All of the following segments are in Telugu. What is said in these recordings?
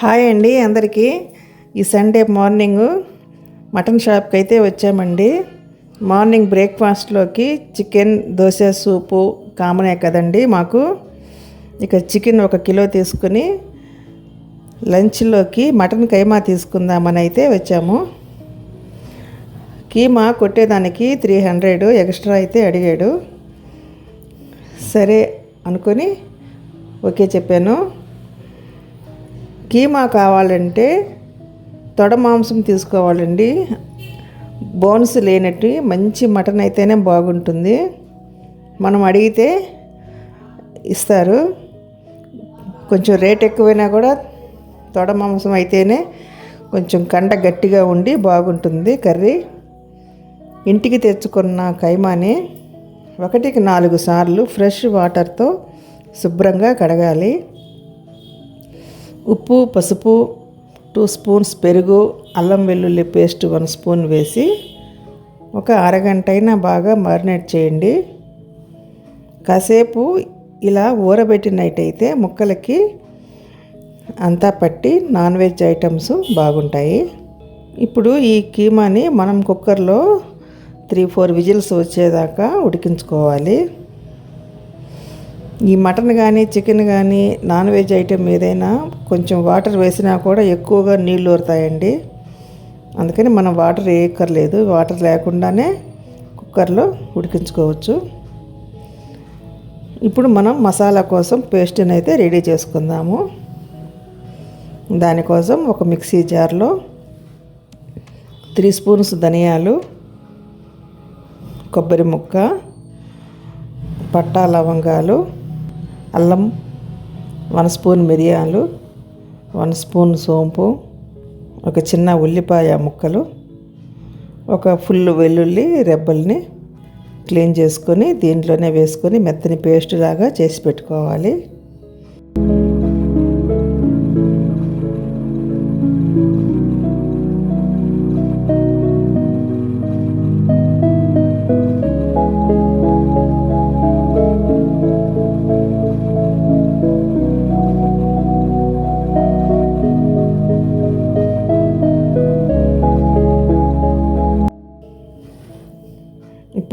హాయ్ అండి అందరికీ. ఈ సండే మార్నింగ్ మటన్ షాప్కి అయితే వచ్చామండి. మార్నింగ్ బ్రేక్ఫాస్ట్లోకి చికెన్ దోశ సూపు కామనే కదండి మాకు. ఇక చికెన్ ఒక కిలో తీసుకుని లంచ్లోకి మటన్ కైమా తీసుకుందామని అయితే వచ్చాము. కీమా కొట్టేదానికి త్రీ హండ్రెడ్ ఎక్స్ట్రా అయితే అడిగాడు. సరే అనుకొని ఓకే చెప్పాను. కీమా కావాలంటే తొడ మాంసం తీసుకోవాలండి. బోన్స్ లేనట్టు మంచి మటన్ అయితేనే బాగుంటుంది. మనం అడిగితే ఇస్తారు. కొంచెం రేట్ ఎక్కువైనా కూడా తొడ మాంసం అయితేనే కొంచెం కండ గట్టిగా ఉండి బాగుంటుంది కర్రీ. ఇంటికి తెచ్చుకున్న కైమాని ఒకటికి నాలుగు సార్లు ఫ్రెష్ వాటర్తో శుభ్రంగా కడగాలి. ఉప్పు పసుపు టూ స్పూన్స్ పెరుగు అల్లం వెల్లుల్లి పేస్ట్ వన్ స్పూన్ వేసి ఒక అరగంట అయినా బాగా మారినేట్ చేయండి. కాసేపు ఇలా ఊరబెట్టినట్టయితే ముక్కలకి అంతా పట్టి నాన్ వెజ్ ఐటమ్స్ బాగుంటాయి. ఇప్పుడు ఈ కీమాని మనం కుక్కర్లో త్రీ ఫోర్ విజిల్స్ వచ్చేదాకా ఉడికించుకోవాలి. ఈ మటన్ కానీ చికెన్ కానీ నాన్ వెజ్ ఐటెం ఏదైనా కొంచెం వాటర్ వేసినా కూడా ఎక్కువగా నీళ్ళు ఊరుతాయండి. అందుకని మనం వాటర్ వేయక్కర్లేదు. వాటర్ లేకుండానే కుక్కర్లో ఉడికించుకోవచ్చు. ఇప్పుడు మనం మసాలా కోసం పేస్ట్ని అయితే రెడీ చేసుకుందాము. దానికోసం ఒక మిక్సీ జార్లో త్రీ స్పూన్స్ ధనియాలు కొబ్బరి ముక్క పట్టా లవంగాలు అల్లం వన్ స్పూన్ మిరియాలు వన్ స్పూన్ సోంపు ఒక చిన్న ఉల్లిపాయ ముక్కలు ఒక ఫుల్ వెల్లుల్లి రెబ్బల్ని క్లీన్ చేసుకొని దీంట్లోనే వేసుకొని మెత్తని పేస్ట్ లాగా చేసి పెట్టుకోవాలి.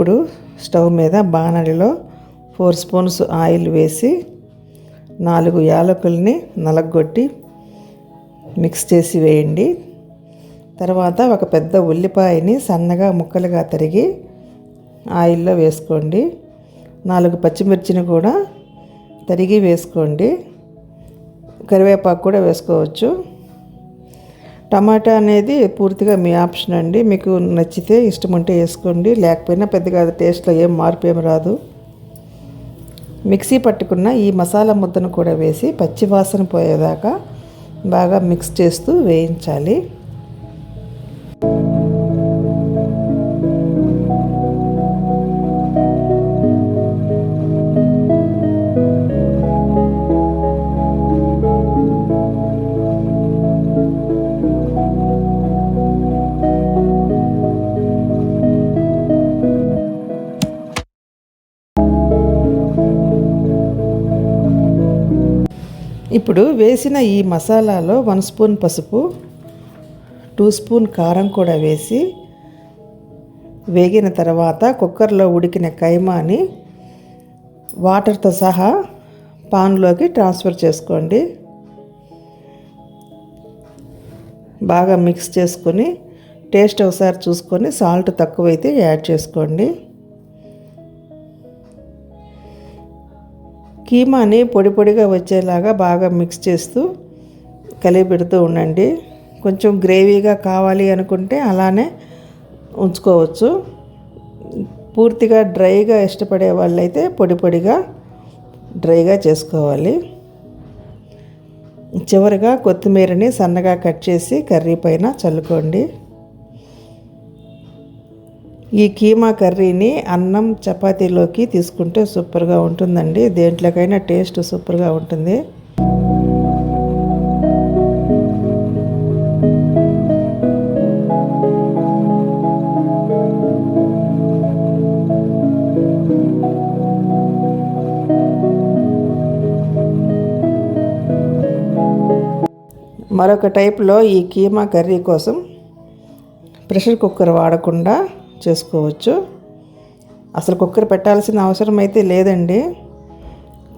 ఇప్పుడు స్టవ్ మీద బాణలిలో ఫోర్ స్పూన్స్ ఆయిల్ వేసి నాలుగు యాలకుల్ని నలగొట్టి మిక్స్ చేసి వేయండి. తర్వాత ఒక పెద్ద ఉల్లిపాయని సన్నగా ముక్కలుగా తరిగి ఆయిల్లో వేసుకోండి. నాలుగు పచ్చిమిర్చిని కూడా తరిగి వేసుకోండి. కరివేపాకు కూడా వేసుకోవచ్చు. టమాటా అనేది పూర్తిగా మీ ఆప్షన్ అండి. మీకు నచ్చితే ఇష్టం ఉంటే వేసుకోండి. లేకపోయినా పెద్దగా టేస్ట్లో ఏం మార్పు ఏం రాదు. మిక్సీ పట్టుకున్న ఈ మసాలా ముద్దను కూడా వేసి పచ్చి వాసన పోయేదాకా బాగా మిక్స్ చేస్తూ వేయించాలి. ఇప్పుడు వేసిన ఈ మసాలాలో వన్ స్పూన్ పసుపు టూ స్పూన్ కారం కూడా వేసి వేగిన తర్వాత కుక్కర్లో ఉడికిన కైమాని వాటర్తో సహా పాన్లోకి ట్రాన్స్ఫర్ చేసుకోండి. బాగా మిక్స్ చేసుకొని టేస్ట్ ఒకసారి చూసుకొని సాల్ట్ తక్కువైతే యాడ్ చేసుకోండి. కీమాని పొడి పొడిగా వచ్చేలాగా బాగా మిక్స్ చేస్తూ కలిపి పెడుతూ ఉండండి. కొంచెం గ్రేవీగా కావాలి అనుకుంటే అలానే ఉంచుకోవచ్చు. పూర్తిగా డ్రైగా ఇష్టపడే వాళ్ళైతే పొడి పొడిగా డ్రైగా చేసుకోవాలి. చివరిగా కొత్తిమీరని సన్నగా కట్ చేసి కర్రీ పైన చల్లుకోండి. ఈ కీమా కర్రీని అన్నం చపాతీలోకి తీసుకుంటే సూపర్గా ఉంటుందండి. దేంట్లోకైనా టేస్ట్ సూపర్గా ఉంటుంది. మరొక టైప్లో ఈ కీమా కర్రీ కోసం ప్రెషర్ కుక్కర్ వాడకుండా చేసుకోవచ్చు. అసలు కుక్కర్ పెట్టాల్సిన అవసరం అయితే లేదండి.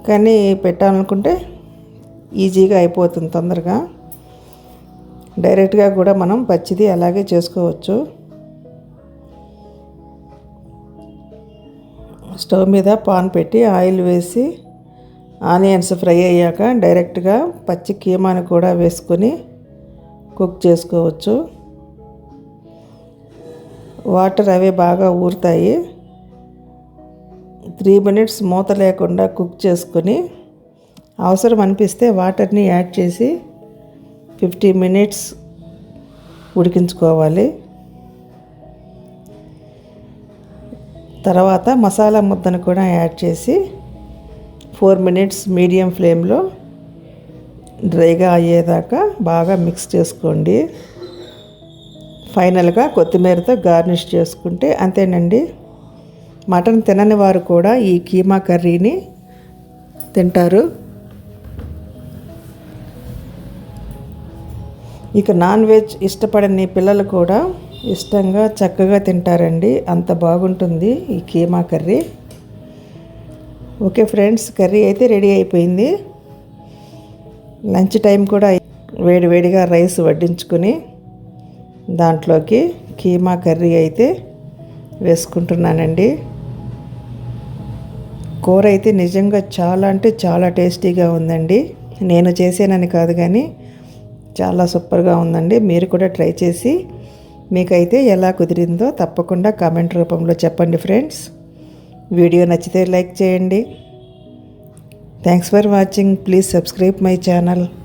కానీ పెట్టాలనుకుంటే ఈజీగా అయిపోతుంది తొందరగా. డైరెక్ట్గా కూడా మనం పచ్చిది అలాగే చేసుకోవచ్చు. స్టవ్ మీద పాన్ పెట్టి ఆయిల్ వేసి ఆనియన్స్ ఫ్రై అయ్యాక డైరెక్ట్గా పచ్చి కీమాని కూడా వేసుకొని కుక్ చేసుకోవచ్చు. వాటర్ అవి బాగా ఊరుతాయి. త్రీ మినిట్స్ మూత లేకుండా కుక్ చేసుకొని అవసరం అనిపిస్తే వాటర్ని యాడ్ చేసి ఫిఫ్టీ మినిట్స్ ఉడికించుకోవాలి. తర్వాత మసాలా ముద్దను కూడా యాడ్ చేసి ఫోర్ మినిట్స్ మీడియం ఫ్లేమ్లో డ్రైగా అయ్యేదాకా బాగా మిక్స్ చేసుకోండి. ఫైనల్గా కొత్తిమీరతో గార్నిష్ చేసుకుంటే అంతేనండి. మటన్ తినని వారు కూడా ఈ కీమా కర్రీని తింటారు. ఇక నాన్ వెజ్ ఇష్టపడని పిల్లలు కూడా ఇష్టంగా చక్కగా తింటారండి. అంత బాగుంటుంది ఈ keema curry. Okay friends curry అయితే రెడీ అయిపోయింది. లంచ్ టైం కూడా వేడి వేడిగా రైస్ వడ్డించుకొని దాంట్లోకి కీమా కర్రీ అయితే వేసుకుంటున్నానండి. కూర అయితే నిజంగా చాలా అంటే చాలా టేస్టీగా ఉందండి. నేను చేసానని కాదు కానీ చాలా సూపర్గా ఉందండి. మీరు కూడా ట్రై చేసి మీకైతే ఎలా కుదిరిందో తప్పకుండా కామెంట్ రూపంలో చెప్పండి ఫ్రెండ్స్. వీడియో నచ్చితే లైక్ చేయండి. Thanks for watching. Please subscribe my channel.